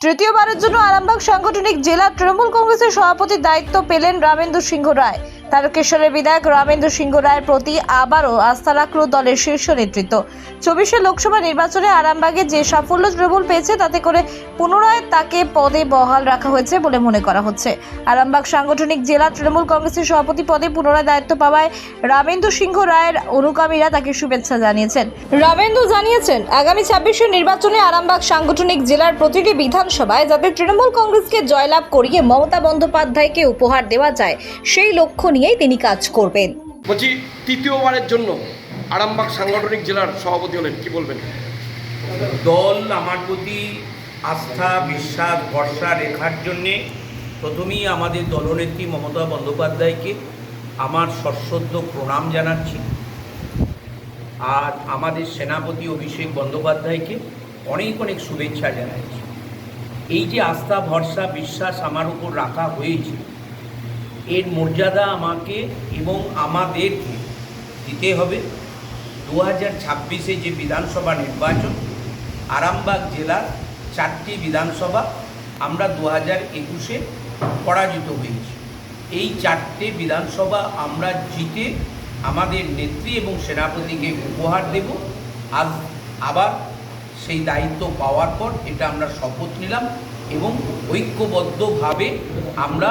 তৃতীয়বারের জন্য আরামবাগ সাংগঠনিক জেলা তৃণমূল কংগ্রেসের সভাপতির দায়িত্ব পেলেন রামেন্দ্র সিংহ রায়। তারকেশ্বরের বিধায়ক রামেন্দ্র সিংহ রায়ের প্রতি আবারও আস্থা রাখল দলের শীর্ষ নেতৃত্ব। চব্বিশে লোকসভা নির্বাচনে আরামবাগে যে সাফল্য তৃণমূল পেয়েছে, তাতে করে পুনরায় তাকে পদে বহাল রাখা হয়েছে বলে মনে করা হচ্ছে। আরামবাগ সাংগঠনিক জেলা তৃণমূল কংগ্রেসের সভাপতি পদে পুনরায় দায়িত্ব পাওয়ায় রামেন্দ্র সিংহ রায়ের অনুগামীরা তাকে শুভেচ্ছা জানিয়েছেন। রামেন্দ্র জানিয়েছেন, আগামী ছাব্বিশে নির্বাচনে আরামবাগ সাংগঠনিক জেলার প্রতিটি বিধানসভায় যাতে তৃণমূল কংগ্রেসকে জয়লাভ করিয়ে মমতা বন্দ্যোপাধ্যায়কে উপহার দেওয়া যায়, সেই লক্ষ্য নিয়েই তিনি কাজ করবেন। বলছি তৃতীয়বারের জন্য আরামবাগ সাংগঠনিক জেলার সভাপতি হলেন কি বলবেন? দল আমার প্রতি আস্থা বিশ্বাস ভরসা রেখার জন্যে প্রথমেই আমাদের দলনেত্রী মমতা বন্দ্যোপাধ্যায়কে আমার সশ্রদ্ধ প্রণাম জানাচ্ছি। আর আমাদের সেনাপতি অভিষেক বন্দ্যোপাধ্যায়কে অনেক অনেক শুভেচ্ছা জানাচ্ছি। এই যে আস্থা ভরসা বিশ্বাস আমার উপর রাখা হয়েছে এর মর্যাদা আমাকে এবং আমাদেরকে দিতে হবে। দু হাজার ছাব্বিশে যে বিধানসভা নির্বাচন, আরামবাগ জেলার চারটি বিধানসভা আমরা দু হাজার একুশে পরাজিত হয়েছি। এই চারটে বিধানসভা আমরা জিতে আমাদের নেত্রী এবং সেনাপতিকে উপহার দেব। আজ আবার সেই দায়িত্ব পাওয়ার পর এটা আমরা শপথ নিলাম এবং ঐক্যবদ্ধভাবে আমরা